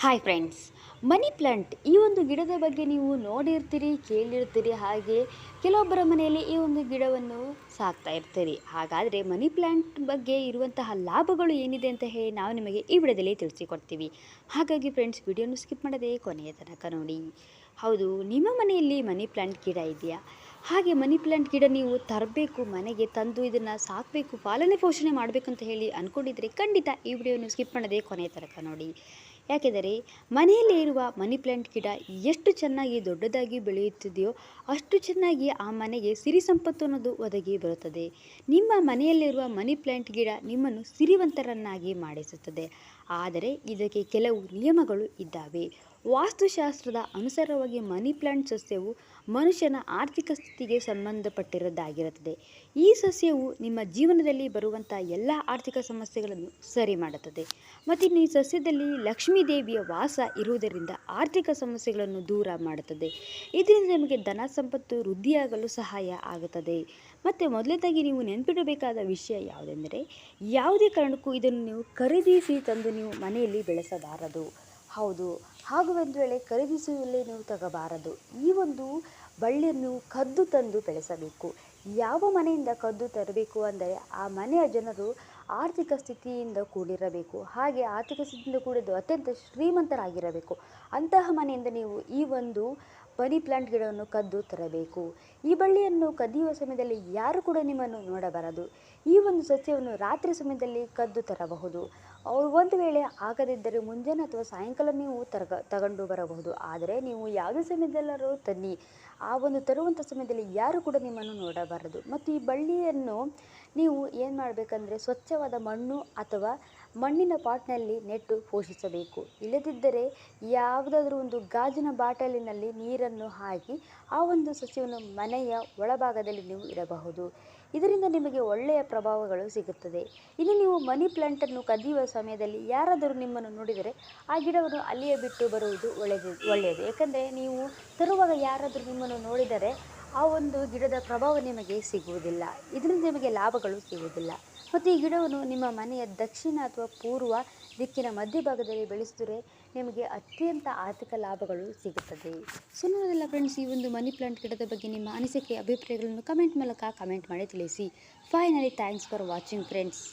Hi friends money plant ಈ ಒಂದು ಗಿಡದ ಬಗ್ಗೆ ನೀವು ನೋಡಿರ್ತೀರಿ, ಕೇಳಿರ್ತೀರಿ ಹಾಗೆ ಕೆಲವೊಬ್ಬರ ಮನೆಯಲ್ಲಿ ಈ ಒಂದು ಗಿಡವನ್ನು ಸಾಕ್ತಾ ಇರ್ತೀರಿ. ಹಾಗಾದರೆ ಮನಿ ಪ್ಲಾಂಟ್ ಬಗ್ಗೆ ಇರುವಂತಹ ಲಾಭಗಳು ಏನಿದೆ ಅಂತ ಹೇಳಿ ನಾವು ನಿಮಗೆ ಈ ವಿಡಿಯೋದಲ್ಲಿ ತಿಳಿಸಿಕೊಡ್ತೀವಿ. ಹಾಗಾಗಿ ಫ್ರೆಂಡ್ಸ್ ವಿಡಿಯೋನು ಸ್ಕಿಪ್ ಮಾಡದೆ ಕೊನೆಯ ತನಕ ನೋಡಿ. ಹೌದು, ನಿಮ್ಮ ಮನೆಯಲ್ಲಿ ಮನಿ ಪ್ಲಾಂಟ್ ಗಿಡ ಇದೆಯಾ? ಹಾಗೆ ಮನಿ ಪ್ಲಾಂಟ್ ಗಿಡ ನೀವು ತರಬೇಕು, ಮನೆಗೆ ತಂದು ಇದನ್ನು ಸಾಕಬೇಕು, ಪಾಲನೆ ಪೋಷಣೆ ಮಾಡಬೇಕು ಅಂತ ಹೇಳಿ ಅಂದ್ಕೊಂಡಿದ್ರೆ ಖಂಡಿತ ಈ ವಿಡಿಯೋನು ಸ್ಕಿಪ್ ಮಾಡದೆ ಕೊನೆಯ ತನಕ ನೋಡಿ. ಯಾಕೆಂದರೆ ಮನೆಯಲ್ಲಿ ಇರುವ ಮನಿ ಪ್ಲಾಂಟ್ ಗಿಡ ಎಷ್ಟು ಚೆನ್ನಾಗಿ ದೊಡ್ಡದಾಗಿ ಬೆಳೆಯುತ್ತಿದೆಯೋ ಅಷ್ಟು ಚೆನ್ನಾಗಿ ಆ ಮನೆಗೆ ಸಿರಿ ಸಂಪತ್ತು ಅನ್ನೋದು ಒದಗಿ ಬರುತ್ತದೆ. ನಿಮ್ಮ ಮನೆಯಲ್ಲಿರುವ ಮನಿ ಪ್ಲಾಂಟ್ ಗಿಡ ನಿಮ್ಮನ್ನು ಸಿರಿವಂತರನ್ನಾಗಿ ಮಾಡಿಸುತ್ತದೆ. ಆದರೆ ಇದಕ್ಕೆ ಕೆಲವು ನಿಯಮಗಳು ಇದ್ದಾವೆ. ವಾಸ್ತುಶಾಸ್ತ್ರದ ಅನುಸಾರವಾಗಿ ಮನಿ ಪ್ಲಾಂಟ್ ಸಸ್ಯವು ಮನುಷ್ಯನ ಆರ್ಥಿಕ ಸ್ಥಿತಿಗೆ ಸಂಬಂಧಪಟ್ಟಿರೋದಾಗಿರುತ್ತದೆ ಈ ಸಸ್ಯವು ನಿಮ್ಮ ಜೀವನದಲ್ಲಿ ಬರುವಂಥ ಎಲ್ಲ ಆರ್ಥಿಕ ಸಮಸ್ಯೆಗಳನ್ನು ಸರಿ ಮಾಡುತ್ತದೆ. ಮತ್ತು ಈ ಸಸ್ಯದಲ್ಲಿ ಲಕ್ಷ್ಮೀ ದೇವಿಯ ವಾಸ ಇರುವುದರಿಂದ ಆರ್ಥಿಕ ಸಮಸ್ಯೆಗಳನ್ನು ದೂರ ಮಾಡುತ್ತದೆ. ಇದರಿಂದ ನಿಮಗೆ ಧನ ಸಂಪತ್ತು ವೃದ್ಧಿಯಾಗಲು ಸಹಾಯ ಆಗುತ್ತದೆ. ಮತ್ತು ಮೊದಲನೇದಾಗಿ ನೀವು ನೆನಪಿಡಬೇಕಾದ ವಿಷಯ ಯಾವುದೆಂದರೆ, ಯಾವುದೇ ಕಾರಣಕ್ಕೂ ಇದನ್ನು ನೀವು ಖರೀದಿಸಿ ತಂದು ನೀವು ಮನೆಯಲ್ಲಿ ಬೆಳೆಸಬಾರದು. ಹೌದು ಹಾಗೂ ಒಂದು ವೇಳೆ ಖರೀದಿಸುವಲ್ಲೇ ನೀವು ತಗಬಾರದು. ಈ ಒಂದು ಬಳ್ಳಿಯನ್ನು ಕದ್ದು ತಂದು ಬೆಳೆಸಬೇಕು. ಯಾವ ಮನೆಯಿಂದ ಕದ್ದು ತರಬೇಕು ಅಂದರೆ ಆ ಮನೆಯ ಜನರು ಆರ್ಥಿಕ ಸ್ಥಿತಿಯಿಂದ ಕೂಡಿರಬೇಕು. ಹಾಗೆ ಆರ್ಥಿಕ ಸ್ಥಿತಿಯಿಂದ ಕೂಡಿದ್ದು ಅತ್ಯಂತ ಶ್ರೀಮಂತರಾಗಿರಬೇಕು. ಅಂತಹ ಮನೆಯಿಂದ ನೀವು ಈ ಒಂದು ಮನಿ ಪ್ಲಾಂಟ್ ಗಿಡವನ್ನು ಕದ್ದು ತರಬೇಕು. ಈ ಬಳ್ಳಿಯನ್ನು ಕದಿಯುವ ಸಮಯದಲ್ಲಿ ಯಾರು ಕೂಡ ನಿಮ್ಮನ್ನು ನೋಡಬಾರದು. ಈ ಒಂದು ಸಸ್ಯವನ್ನು ರಾತ್ರಿ ಸಮಯದಲ್ಲಿ ಕದ್ದು ತರಬಹುದು. ಅವ್ರು ಒಂದು ವೇಳೆ ಆಗದಿದ್ದರೆ ಮುಂಜಾನೆ ಅಥವಾ ಸಾಯಂಕಾಲ ನೀವು ತರಗ, ತಗೊಂಡು ಬರಬಹುದು. ಆದರೆ ನೀವು ಯಾವುದೇ ಸಮಯದಲ್ಲಾದರೂ ತನ್ನಿ. ಆ ಒಂದು ತರುವಂಥ ಸಮಯದಲ್ಲಿ ಯಾರು ಕೂಡ ನಿಮ್ಮನ್ನು ನೋಡಬಾರದು. ಮತ್ತು ಈ ಬಳ್ಳಿಯನ್ನು ನೀವು ಏನು ಮಾಡಬೇಕಂದ್ರೆ ಸ್ವಚ್ಛವಾದ ಮಣ್ಣು ಅಥವಾ ಮಣ್ಣಿನ ಪಾಟ್ನಲ್ಲಿ ನೆಟ್ಟು ಪೋಷಿಸಬೇಕು. ಇಲ್ಲದಿದ್ದರೆ ಯಾವುದಾದ್ರೂ ಒಂದು ಗಾಜಿನ ಬಾಟಲಿನಲ್ಲಿ ನೀರನ್ನು ಹಾಕಿ ಆ ಒಂದು ಸಸ್ಯವನ್ನು ಮನೆಯ ಒಳಭಾಗದಲ್ಲಿ ನೀವು ಇಡಬಹುದು. ಇದರಿಂದ ನಿಮಗೆ ಒಳ್ಳೆಯ ಪ್ರಭಾವಗಳು ಸಿಗುತ್ತದೆ. ಇನ್ನು ನೀವು ಮನಿ ಪ್ಲಾಂಟನ್ನು ಕದಿಯುವ ಸಮಯದಲ್ಲಿ ಯಾರಾದರೂ ನಿಮ್ಮನ್ನು ನೋಡಿದರೆ ಆ ಗಿಡವನ್ನು ಅಲ್ಲಿಯೇ ಬಿಟ್ಟು ಬರುವುದು ಒಳ್ಳೆಯದು ಒಳ್ಳೆಯದು. ಯಾಕಂದರೆ ನೀವು ತರುವಾಗ ಯಾರಾದರೂ ನಿಮ್ಮನ್ನು ನೋಡಿದರೆ ಆ ಒಂದು ಗಿಡದ ಪ್ರಭಾವ ನಿಮಗೆ ಸಿಗುವುದಿಲ್ಲ. ಇದರಿಂದ ನಿಮಗೆ ಲಾಭಗಳು ಸಿಗುವುದಿಲ್ಲ. ಮತ್ತು ಈ ಗಿಡವನ್ನು ನಿಮ್ಮ ಮನೆಯ ದಕ್ಷಿಣ ಅಥವಾ ಪೂರ್ವ ದಿಕ್ಕಿನ ಮಧ್ಯಭಾಗದಲ್ಲಿ ಬೆಳೆಸಿದರೆ ನಿಮಗೆ ಅತ್ಯಂತ ಆರ್ಥಿಕ ಲಾಭಗಳು ಸಿಗುತ್ತದೆ. ಸೊ ನೋಡೋದಿಲ್ಲ ಫ್ರೆಂಡ್ಸ್ ಈ ಒಂದು ಮನಿ ಪ್ಲಾಂಟ್ ಗಿಡದ ಬಗ್ಗೆ ನಿಮ್ಮ ಅನಿಸಿಕೆ, ಅಭಿಪ್ರಾಯಗಳನ್ನು ಕಮೆಂಟ್ ಮೂಲಕ ಕಮೆಂಟ್ ಮಾಡಿ ತಿಳಿಸಿ. Finally thanks for watching friends